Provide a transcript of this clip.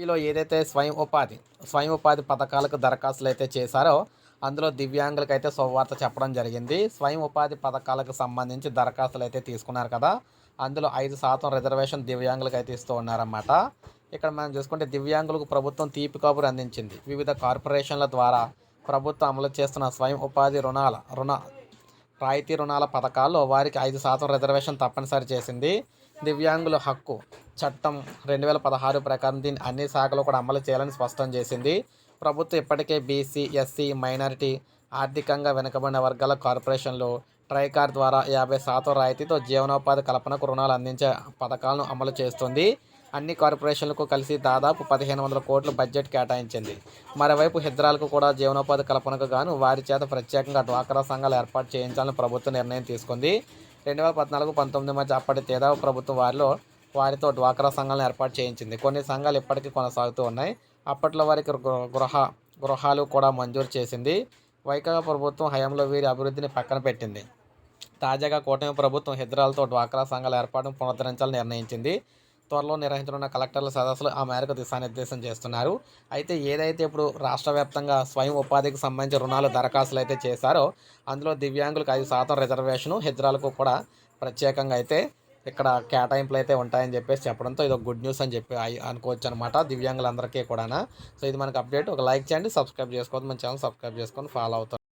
ఏపీలో ఏదైతే స్వయం ఉపాధి స్వయం ఉపాధి పథకాలకు దరఖాస్తులు అయితే చేశారో అందులో దివ్యాంగులకు అయితే శుభవార్త చెప్పడం జరిగింది. స్వయం ఉపాధి పథకాలకు సంబంధించి దరఖాస్తులు అయితే తీసుకున్నారు కదా. అందులో ఐదు శాతం రిజర్వేషన్ దివ్యాంగులకు అయితే ఇస్తూ ఉన్నారన్నమాట. ఇక్కడ మనం చూసుకుంటే దివ్యాంగులకు ప్రభుత్వం తీపి కబురు అందించింది. వివిధ కార్పొరేషన్ల ద్వారా ప్రభుత్వం అమలు చేస్తున్న స్వయం ఉపాధి రుణాల రుణ రాయితీ రుణాల పథకాల్లో వారికి ఐదు శాతం రిజర్వేషన్ తప్పనిసరి చేసింది. దివ్యాంగుల హక్కు చట్టం రెండు వేల పదహారు ప్రకారం దీన్ని అన్ని శాఖలు కూడా అమలు చేయాలని స్పష్టం చేసింది. ప్రభుత్వం ఇప్పటికే బీసీ ఎస్సీ మైనారిటీ ఆర్థికంగా వెనుకబడిన వర్గాల కార్పొరేషన్లు ట్రైకార్ ద్వారా యాభై శాతం రాయితీతో జీవనోపాధి కల్పనకు రుణాలు అందించే పథకాలను అమలు చేస్తుంది. అన్ని కార్పొరేషన్లకు కలిసి దాదాపు పదిహేను వందల కోట్లు బడ్జెట్ కేటాయించింది. మరోవైపు హిద్రాలకు కూడా జీవనోపాధి కల్పనకు గాను వారి చేత ప్రత్యేకంగా డ్వాక్రా సంఘాలు ఏర్పాటు చేయించాలని ప్రభుత్వం నిర్ణయం తీసుకుంది. రెండు వేల పద్నాలుగు పంతొమ్మిది మధ్య అప్పటి తేదావ ప్రభుత్వం వారిలో వారితో డ్వాక్రా సంఘాలను ఏర్పాటు చేయించింది. కొన్ని సంఘాలు ఇప్పటికీ కొనసాగుతూ ఉన్నాయి. అప్పట్లో వారికి గృహ గృహాలు కూడా మంజూరు చేసింది. వైకాపా ప్రభుత్వం హయాంలో వీరి అభివృద్ధిని పక్కన పెట్టింది. తాజాగా కూటమి ప్రభుత్వం హిజ్రాలతో డ్వాక్రా సంఘాల ఏర్పాటును పునరుద్ధరించాలని నిర్ణయించింది. త్వరలో నిర్వహించనున్న కలెక్టర్ల సదస్సులు ఆ మేరకు దిశానిర్దేశం చేస్తున్నారు. అయితే ఏదైతే ఇప్పుడు రాష్ట్ర వ్యాప్తంగా స్వయం ఉపాధికి సంబంధించి రుణాలు దరఖాస్తులు అయితే చేశారో అందులో దివ్యాంగులకు ఐదు శాతం రిజర్వేషను హిజ్రాలకు కూడా ప్రత్యేకంగా అయితే ఇక్కడ కేటాయింపులు అయితే ఉంటాయని చెప్పేసి చెప్పడంతో ఇది ఒక గుడ్ న్యూస్ అని చెప్పి అనుకోవచ్చు అనమాట దివ్యాంగులందరికీ కూడా సో ఇది మనకు అప్డేట్. ఒక లైక్ చేయండి సబ్స్క్రైబ్ చేసుకోవద్దు. మన ఛానల్ సబ్స్క్రైబ్ చేసుకొని ఫాలో అవుతాం